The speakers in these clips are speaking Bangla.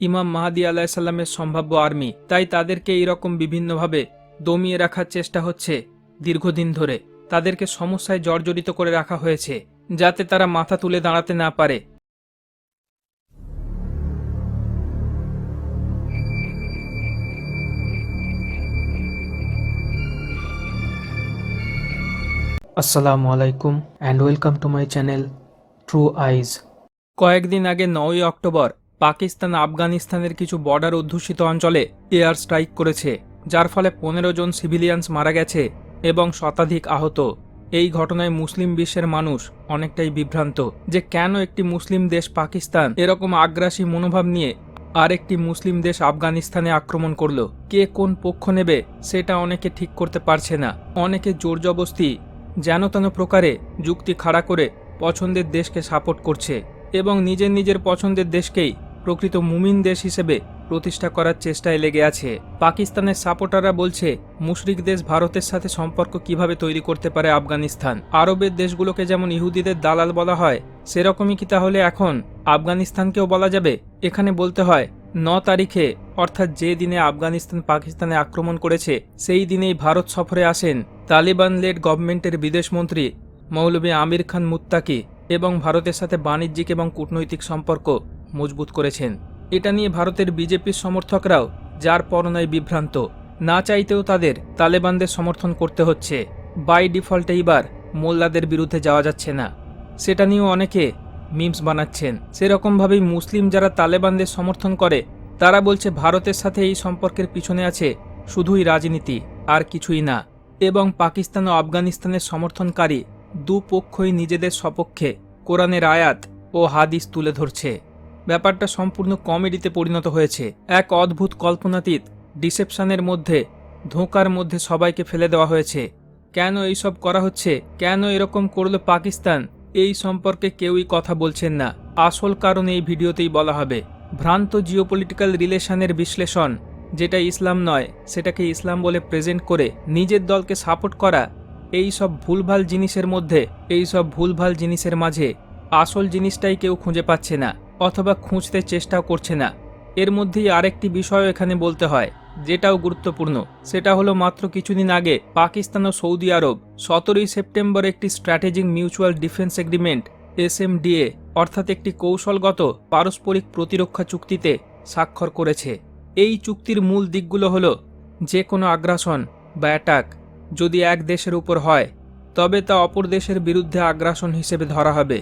ইমাম মাহাদি আলাহিসাল্লামের সম্ভাব্য আর্মি তাই তাদেরকে এইরকম বিভিন্নভাবে দমিয়ে রাখার চেষ্টা হচ্ছে দীর্ঘদিন ধরে। তাদেরকে সমস্যায় জর্জরিত করে রাখা হয়েছে যাতে তারা মাথা তুলে দাঁড়াতে না পারে। আসসালামু আলাইকুম and welcome to my channel True Eyes. কয়েকদিন আগে নয়ই অক্টোবর পাকিস্তান আফগানিস্তানের কিছু বর্ডার অধ্যুষিত অঞ্চলে এয়ার স্ট্রাইক করেছে, যার ফলে পনেরো জন সিভিলিয়ান্স মারা গেছে এবং শতাধিক আহত। এই ঘটনায় মুসলিম বিশ্বের মানুষ অনেকটাই বিভ্রান্ত যে কেন একটি মুসলিম দেশ পাকিস্তান এরকম আগ্রাসী মনোভাব নিয়ে আরেকটি মুসলিম দেশ আফগানিস্তানে আক্রমণ করল। কে কোন পক্ষ নেবে সেটা অনেকে ঠিক করতে পারছে না। অনেকে জোর জবস্তি যেন তেন প্রকারে যুক্তি খাড়া করে পছন্দের দেশকে সাপোর্ট করছে এবং নিজের নিজের পছন্দের দেশকেই প্রকৃত মুমিন দেশ হিসেবে প্রতিষ্ঠা করার চেষ্টায় লেগে আছে। পাকিস্তানের সাপোর্টাররা বলছে, মুশরিক দেশ ভারতের সাথে সম্পর্ক কীভাবে তৈরি করতে পারে আফগানিস্তান? আরবের দেশগুলোকে যেমন ইহুদিদের দালাল বলা হয়, সেরকমই কি তাহলে এখন আফগানিস্তানকেও বলা যাবে? এখানে বলতে হয়, ন তারিখে, অর্থাৎ যে দিনে আফগানিস্তান পাকিস্তানে আক্রমণ করেছে, সেই দিনেই ভারত সফরে আসেন তালিবান লেড গভর্নমেন্টের বিদেশমন্ত্রী মৌলভী আমির খান মুত্তাকি এবং ভারতের সাথে বাণিজ্যিক এবং কূটনৈতিক সম্পর্ক মজবুত করেছেন। এটা নিয়ে ভারতের বিজেপির সমর্থকরাও যার পরনায় বিভ্রান্ত। না চাইতেও তাদের তালেবানদের সমর্থন করতে হচ্ছে। বাই ডিফল্টে এইবার মোল্লাদের বিরুদ্ধে যাওয়া যাচ্ছে না। সেটা নিয়েও অনেকে মিমস বানাচ্ছেন। সেরকমভাবেই মুসলিম যারা তালেবানদের সমর্থন করে, তারা বলছে ভারতের সাথে এই সম্পর্কের পিছনে আছে শুধুই রাজনীতি, আর কিছুই না। এবং পাকিস্তান ও আফগানিস্তানের সমর্থনকারী দুপক্ষই নিজেদের সপক্ষে কোরআনের আয়াত ও হাদিস তুলে ধরছে। ব্যাপারটা সম্পূর্ণ কমেডিতে পরিণত হয়েছে। এক অদ্ভুত কল্পনাতীত ডিসেপশনের মধ্যে, ধোঁকার মধ্যে সবাইকে ফেলে দেওয়া হয়েছে। কেন এইসব করা হচ্ছে? কেন এরকম করল পাকিস্তান? এই সম্পর্কে কেউই কথা বলছেন না। আসল কারণ এই ভিডিওতেই বলা হবে। ভ্রান্ত জিওপলিটিক্যাল রিলেশনের বিশ্লেষণ, যেটা ইসলাম নয়, সেটাকে ইসলাম বলে প্রেজেন্ট করে নিজের দলকে সাপোর্ট করা, এই সব ভুলভাল জিনিসের মধ্যে, এই সব ভুলভাল জিনিসের মাঝে, আসল জিনিসটাই কেউ খুঁজে পাচ্ছে না। অথবা খুঁজতে চেষ্টাও করছে না। এর মধ্যেই আরেকটি বিষয় এখানে বলতে হয়, যেটাও গুরুত্বপূর্ণ। সেটা হলো মাত্র কিছুদিন আগে পাকিস্তান ও সৌদি আরব সতেরোই সেপ্টেম্বর একটি strategic mutual defence agreement, SMDA, অর্থাৎ একটি কৌশলগত পারস্পরিক প্রতিরক্ষা চুক্তিতে স্বাক্ষর করেছে। এই চুক্তির মূল দিকগুলো হলো যে কোনো আগ্রাসন বা অ্যাটাক যদি এক দেশের উপর হয়, তবে তা অপর দেশের বিরুদ্ধে আগ্রাসন হিসেবে ধরা হবে।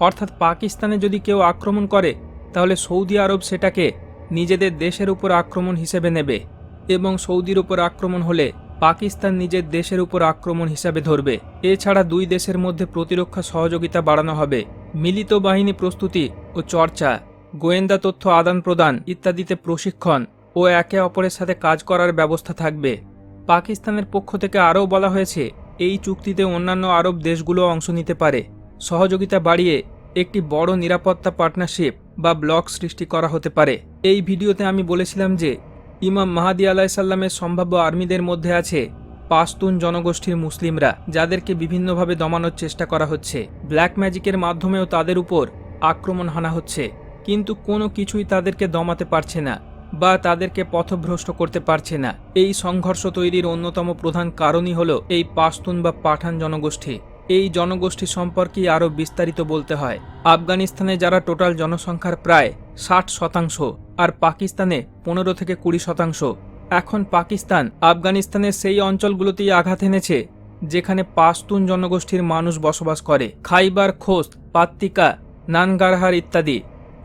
অর্থাৎ পাকিস্তানে যদি কেউ আক্রমণ করে, তাহলে সৌদি আরব সেটাকে নিজেদের দেশের উপর আক্রমণ হিসেবে নেবে এবং সৌদির উপর আক্রমণ হলে পাকিস্তান নিজের দেশের উপর আক্রমণ হিসাবে ধরবে। এছাড়া দুই দেশের মধ্যে প্রতিরক্ষা সহযোগিতা বাড়ানো হবে। মিলিত বাহিনী প্রস্তুতি ও চর্চা, গোয়েন্দা তথ্য আদান প্রদান ইত্যাদিতে প্রশিক্ষণ ও একে অপরের সাথে কাজ করার ব্যবস্থা থাকবে। পাকিস্তানের পক্ষ থেকে আরও বলা হয়েছে, এই চুক্তিতে অন্যান্য আরব দেশগুলো অংশ নিতে পারে। সহযোগিতা বাড়িয়ে একটি বড় নিরাপত্তা পার্টনারশিপ বা ব্লক সৃষ্টি করা হতে পারে। এই ভিডিওতে আমি বলেছিলাম যে, ইমাম মাহাদি আলাহিসাল্লামের সম্ভাব্য আর্মিদের মধ্যে আছে পাস্তুন জনগোষ্ঠীর মুসলিমরা, যাদেরকে বিভিন্নভাবে দমানোর চেষ্টা করা হচ্ছে। ব্ল্যাক ম্যাজিকের মাধ্যমেও তাদের উপর আক্রমণ হানা হচ্ছে, কিন্তু কোনো কিছুই তাদেরকে দমাতে পারছে না বা তাদেরকে পথভ্রষ্ট করতে পারছে না। এই সংঘর্ষ তৈরির অন্যতম প্রধান কারণই হল এই পাস্তুন বা পাঠান জনগোষ্ঠী। এই জনগোষ্ঠী সম্পর্কেই আরও বিস্তারিত বলতে হয়। আফগানিস্তানে যারা টোটাল জনসংখ্যার প্রায় ষাট শতাংশ আর পাকিস্তানে পনেরো থেকে কুড়ি শতাংশ, এখন পাকিস্তান আফগানিস্তানের সেই অঞ্চলগুলোতেই আঘাত এনেছে, যেখানে পাস্তুন জনগোষ্ঠীর মানুষ বসবাস করে। খাইবার, খোস্ত, পাত্তিকা, নানগারহার ইত্যাদি,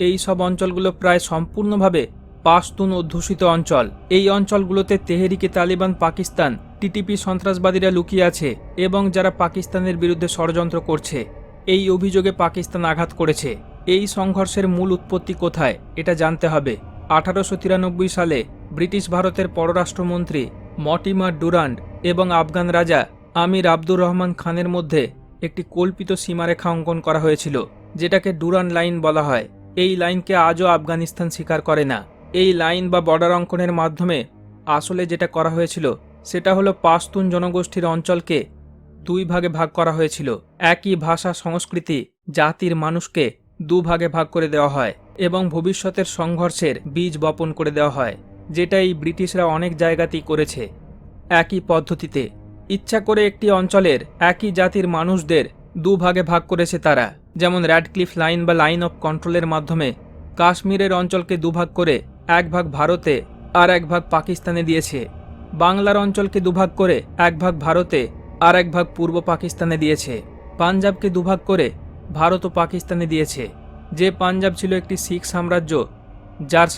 এই সব অঞ্চলগুলো প্রায় সম্পূর্ণভাবে পাশতুন অধ্যুষিত অঞ্চল। এই অঞ্চলগুলোতে তেহরিকে তালিবান পাকিস্তান, টিটিপি সন্ত্রাসবাদীরা লুকিয়ে আছে এবং যারা পাকিস্তানের বিরুদ্ধে ষড়যন্ত্র করছে। এই অভিযোগে পাকিস্তান আঘাত করেছে। এই সংঘর্ষের মূল উৎপত্তি কোথায়, এটা জানতে হবে। আঠারোশো তিরানব্বই সালে ব্রিটিশ ভারতের পররাষ্ট্রমন্ত্রী মটিমার ডুরান্ড এবং আফগান রাজা আমির আব্দুর রহমান খানের মধ্যে একটি কল্পিত সীমারেখা অঙ্কন করা হয়েছিল, যেটাকে ডুরান লাইন বলা হয়। এই লাইনকে আজও আফগানিস্তান স্বীকার করে না। এই লাইন বা বর্ডার অঙ্কনের মাধ্যমে আসলে যেটা করা হয়েছিল, সেটা হলো পাস্তুন জনগোষ্ঠীর অঞ্চলকে দুই ভাগে ভাগ করা হয়েছিল। একই ভাষা সংস্কৃতি জাতির মানুষকে দু ভাগে ভাগ করে দেওয়া হয় এবং ভবিষ্যতের সংঘর্ষের বীজ বপন করে দেওয়া হয় যেটা এই ব্রিটিশরা অনেক জায়গাতেই করেছে। একই পদ্ধতিতে ইচ্ছা করে একটি অঞ্চলের একই জাতির মানুষদের দুভাগে ভাগ করেছে তারা। যেমন র্যাডক্লিফ লাইন বা লাইন অফ কন্ট্রোলের মাধ্যমে কাশ্মীরের অঞ্চলকে দুভাগ করে এক ভাগ ভারতে আর এক ভাগ পাকিস্তানে দিয়েছে। বাংলার অঞ্চলকে দুভাগ করে এক ভাগ ভারতে আর এক ভাগ পূর্ব পাকিস্তানে দিয়েছে। পাঞ্জাবকে দুভাগ করে ভারত ও পাকিস্তানে দিয়েছে। যে পাঞ্জাব ছিল একটি শিখ সাম্রাজ্য, যার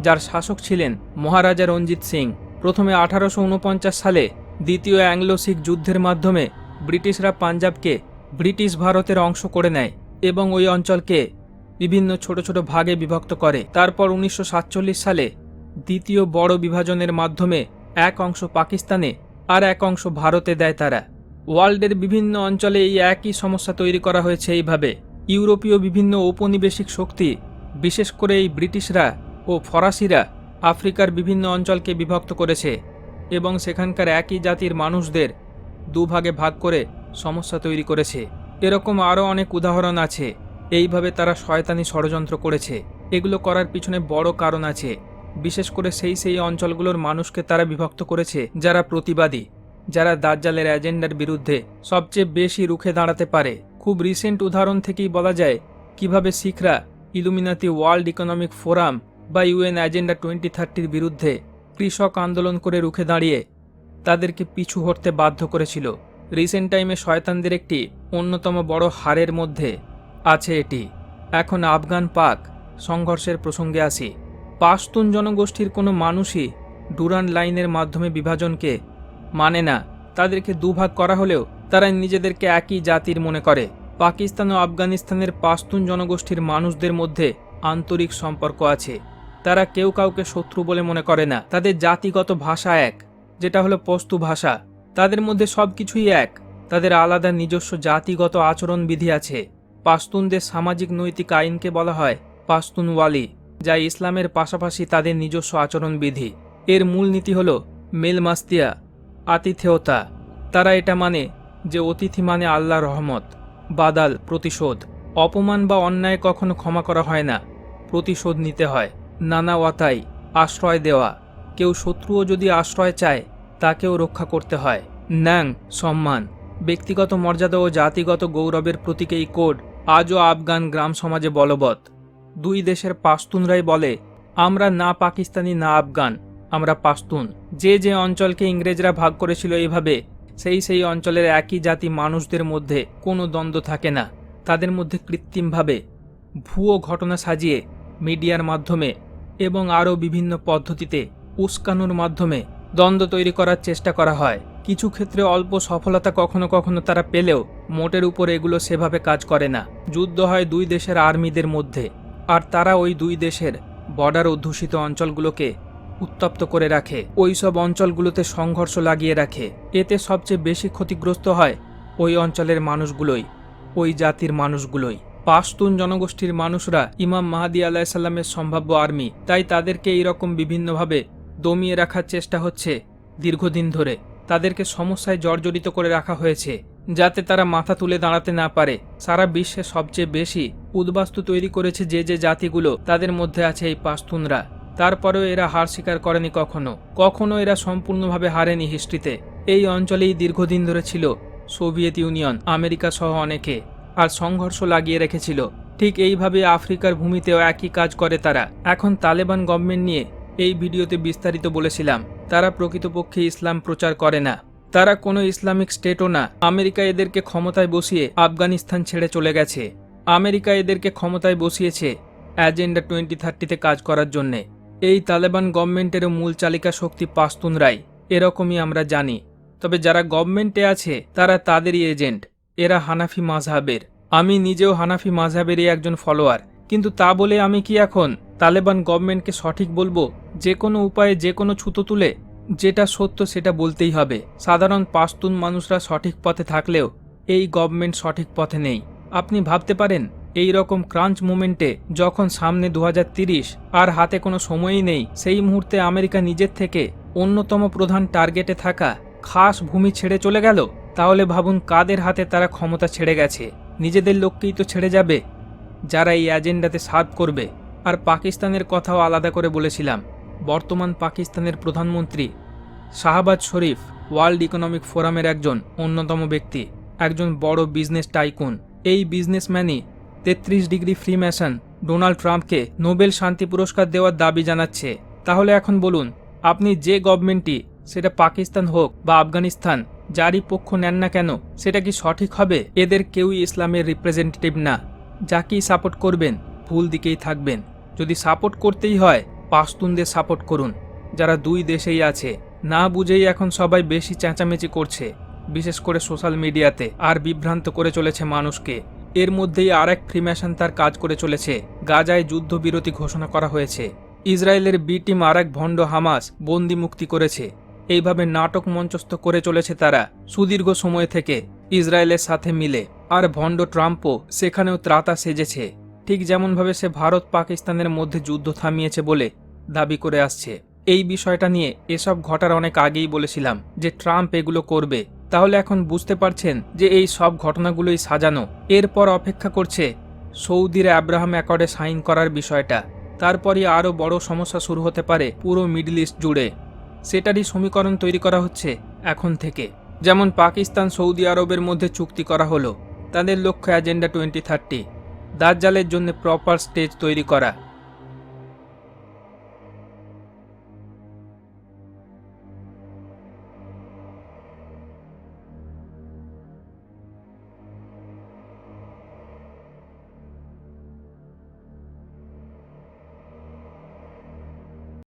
যার শাসক ছিলেন মহারাজা রঞ্জিত সিং। প্রথমে আঠারোশো উনপঞ্চাশ সালে দ্বিতীয় অ্যাংলো শিখ যুদ্ধের মাধ্যমে ব্রিটিশরা পাঞ্জাবকে ব্রিটিশ ভারতের অংশ করে নেয় এবং ওই অঞ্চলকে বিভিন্ন ছোট ছোট ভাগে বিভক্ত করে। তারপর উনিশশো সাতচল্লিশ সালে দ্বিতীয় বড় বিভাজনের মাধ্যমে এক অংশ পাকিস্তানে আর এক অংশ ভারতে দেয় তারা। ওয়ার্ল্ডের বিভিন্ন অঞ্চলে এই একই সমস্যা তৈরি করা হয়েছে এইভাবে। ইউরোপীয় বিভিন্ন ঔপনিবেশিক শক্তি, বিশেষ করে এই ব্রিটিশরা ও ফরাসিরা, আফ্রিকার বিভিন্ন অঞ্চলকে বিভক্ত করেছে এবং সেখানকার একই জাতির মানুষদের দুভাগে ভাগ করে সমস্যা তৈরি করেছে। এরকম আরও অনেক উদাহরণ আছে। এইভাবে তারা শয়তানি ষড়যন্ত্র করেছে। এগুলো করার পিছনে বড় কারণ আছে। বিশেষ করে সেই সেই অঞ্চলগুলোর মানুষকে তারা বিভক্ত করেছে, যারা প্রতিবাদী, যারা দাজ্জালের এজেন্ডার বিরুদ্ধে সবচেয়ে বেশি রুখে দাঁড়াতে পারে। খুব রিসেন্ট উদাহরণ থেকেই বলা যায়, কীভাবে শিখরা ইলুমিনাতি ওয়ার্ল্ড ইকোনমিক ফোরাম বা ইউএন এজেন্ডা টোয়েন্টি থার্টির বিরুদ্ধে কৃষক আন্দোলন করে রুখে দাঁড়িয়ে তাদেরকে পিছু হটতে বাধ্য করেছিল। রিসেন্ট টাইমে শয়তানদের একটি অন্যতম বড় হারের মধ্যে আছে এটি। এখন আফগান পাক সংঘর্ষের প্রসঙ্গে আসি। পাশতুন জনগোষ্ঠীর কোনো মানুষই ডুরান লাইনের মাধ্যমে বিভাজনকে মানে না। তাদেরকে দুভাগ করা হলেও তারা নিজেদেরকে একই জাতির মনে করে। পাকিস্তান ও আফগানিস্তানের পাশতুন জনগোষ্ঠীর মানুষদের মধ্যে আন্তরিক সম্পর্ক আছে। তারা কেউ কাউকে শত্রু বলে মনে করে না। তাদের জাতিগত ভাষা এক, যেটা হলো পস্তু ভাষা। তাদের মধ্যে সব কিছুই এক। তাদের আলাদা নিজস্ব জাতিগত আচরণ বিধি আছে। পাশতুনদের সামাজিক নৈতিক আইনকে বলা হয় পাস্তুন ওয়ালি যা ইসলামের পাশাপাশি তাদের নিজস্ব আচরণবিধি। এর মূল মূলনীতি হল মেলমাস্তিয়া, আতিথেয়তা। তারা এটা মানে যে অতিথি মানে আল্লাহ রহমত, বাদাল, প্রতিশোধ। অপমান বা অন্যায় কখনো ক্ষমা করা হয় না, প্রতিশোধ নিতে হয়। নানা ওয়াতাই, আশ্রয় দেওয়া। কেউ শত্রুও যদি আশ্রয় চায়, তাকেও রক্ষা করতে হয়। ন্যাং, সম্মান। ব্যক্তিগত মর্যাদা ও জাতিগত গৌরবের প্রতীক এই কোড আজও আফগান গ্রাম সমাজে বলবৎ। দুই দেশের পাস্তুনরাই বলে, আমরা না পাকিস্তানি, না আফগান, আমরা পাস্তুন যে যে অঞ্চলকে ইংরেজরা ভাগ করেছিল এইভাবে সেই সেই অঞ্চলের একই জাতি মানুষদের মধ্যে কোনো দ্বন্দ্ব থাকে না। তাদের মধ্যে কৃত্রিমভাবে ভুয়ো ঘটনা সাজিয়ে মিডিয়ার মাধ্যমে এবং আরও বিভিন্ন পদ্ধতিতে উস্কানোর মাধ্যমে দ্বন্দ্ব তৈরি করার চেষ্টা করা হয়। কিছু ক্ষেত্রে অল্প সফলতা কখনো কখনো তারা পেলেও মোটের উপর এগুলো সেভাবে কাজ করে না। যুদ্ধ হয় দুই দেশের আর্মিদের মধ্যে, আর তারা ওই দুই দেশের বর্ডার অধ্যুষিত অঞ্চলগুলোকে উত্তপ্ত করে রাখে। ওই সব অঞ্চলগুলোতে সংঘর্ষ লাগিয়ে রাখে। এতে সবচেয়ে বেশি ক্ষতিগ্রস্ত হয় ওই অঞ্চলের মানুষগুলোই, ওই জাতির মানুষগুলোই। পাশতুন জনগোষ্ঠীর মানুষরা ইমাম মাহাদি আলাহিসাল্লামের সম্ভাব্য আর্মি, তাই তাদেরকে এইরকম বিভিন্নভাবে দমিয়ে রাখার চেষ্টা হচ্ছে দীর্ঘদিন ধরে। তাদেরকে সমস্যায় জর্জরিত করে রাখা হয়েছে, যাতে তারা মাথা তুলে দাঁড়াতে না পারে। সারা বিশ্বে সবচেয়ে বেশি উদ্বাস্তু তৈরি করেছে যে যে জাতিগুলো তাদের মধ্যে আছে এই পাশতুনরা তারপরেও এরা হার স্বীকার করেনি কখনো। কখনো এরা সম্পূর্ণভাবে হারেনি হিস্ট্রিতে। এই অঞ্চলেই দীর্ঘদিন ধরে ছিল সোভিয়েত ইউনিয়ন, আমেরিকা সহ অনেকে, আর সংঘর্ষ লাগিয়ে রেখেছিল। ঠিক এইভাবে আফ্রিকার ভূমিতেও একই কাজ করে তারা। এখন তালেবান গভর্নমেন্ট নিয়ে এই ভিডিওতে বিস্তারিত বলেছিলাম। তারা প্রকৃতপক্ষে ইসলাম প্রচার করে না। তারা কোনো ইসলামিক স্টেটও না। আমেরিকা এদেরকে ক্ষমতায় বসিয়ে আফগানিস্তান ছেড়ে চলে গেছে। আমেরিকা এদেরকে ক্ষমতায় বসিয়েছে অ্যাজেন্ডা টোয়েন্টি থার্টিতে কাজ করার জন্যে। এই তালেবান গভর্নমেন্টেরও মূল চালিকা শক্তি পাস্তুনরাই। এরকমই আমরা জানি। তবে যারা গভর্নমেন্টে আছে, তারা তাদেরই এজেন্ট। এরা হানাফি মাঝহাবের। আমি নিজেও হানাফি মাঝহাবেরই একজন ফলোয়ার। কিন্তু তা বলে আমি কি এখন? তালেবান গভর্নমেন্টকে সঠিক বলব, যে কোনো উপায়ে যে কোনো ছুতো তুলে, যেটা সত্য সেটা বলতেই হবে। সাধারণ পাস্তুন মানুষরা সঠিক পথে থাকলেও, এই গভর্নমেন্ট সঠিক পথে নেই। আপনি ভাবতে পারেন, এই রকম ক্রাঞ্চ মুমেন্টে যখন সামনে দু আর হাতে কোনো সময়ই নেই, সেই মুহূর্তে আমেরিকা নিজের থেকে অন্যতম প্রধান টার্গেটে থাকা খাস ভূমি ছেড়ে চলে গেল? তাহলে ভাবুন কাদের হাতে তারা ক্ষমতা ছেড়ে গেছে? নিজেদের লোককেই তো ছেড়ে যাবে, যারা এই এজেন্ডাতে সার্ভ করবে। আর পাকিস্তানের কথাও আলাদা করে বলেছিলাম। বর্তমান পাকিস্তানের প্রধানমন্ত্রী শাহবাজ শরীফ ওয়ার্ল্ড ইকোনমিক ফোরামের একজন অন্যতম ব্যক্তি, একজন বড় বিজনেস টাইকুন। এই বিজনেসম্যানই তেত্রিশ ডিগ্রি ফ্রি ম্যাশন ডোনাল্ড ট্রাম্পকে নোবেল শান্তি পুরস্কার দেওয়ার দাবি জানাচ্ছে। তাহলে এখন বলুন, আপনি যে গভর্নমেন্টটি সেটা পাকিস্তান হোক বা আফগানিস্তান, যারই পক্ষ নেন না কেন, সেটা কি সঠিক হবে? এদের কেউই ইসলামের রিপ্রেজেন্টেটিভ না। যাকেই সাপোর্ট করবেন, ভুল দিকেই থাকবেন। যদি সাপোর্ট করতেই হয়, পাস্তুনদের সাপোর্ট করুন। যারা দুই দেশেই আছে, না বুঝেই এখন সবাই বেশি চেঁচামেচি করছে, বিশেষ করে সোশ্যাল মিডিয়াতে, আর বিভ্রান্ত করে চলেছে মানুষকে। এর মধ্যেই আর এক ফ্রিম্যাশন তার কাজ করে চলেছে, গাজায় যুদ্ধবিরতি ঘোষণা করা হয়েছে। ইসরায়েলের বি টিম আর এক ভণ্ড হামাস বন্দি মুক্তি করেছে। এইভাবে নাটক মঞ্চস্থ করে চলেছে তারা, সুদীর্ঘ সময় থেকে ইসরায়েলের সাথে মিলে। আর ভণ্ড ট্রাম্পও সেখানেও ত্রাতা সেজেছে। ঠিক যেমনভাবে সে ভারত পাকিস্তানের মধ্যে যুদ্ধ থামিয়েছে বলে দাবি করে আসছে। এই বিষয়টা নিয়ে এসব ঘটার অনেক আগেই বলেছিলাম যে ট্রাম্প এগুলো করবে। তাহলে এখন বুঝতে পারছেন যে এই সব ঘটনাগুলোই সাজানো। এরপর অপেক্ষা করছে সৌদির অ্যাব্রাহাম অ্যাকর্ডে সাইন করার বিষয়টা। তারপরই আরও বড় সমস্যা শুরু হতে পারে পুরো মিডল ইস্ট জুড়ে। সেটারই সমীকরণ তৈরি করা হচ্ছে এখন থেকে। যেমন পাকিস্তান সৌদি আরবের মধ্যে চুক্তি করা হলো, তাদের লক্ষ্য এজেন্ডা টোয়েন্টি থার্টি। দাজ্জালের জন্য প্রপার স্টেজ তৈরি করা।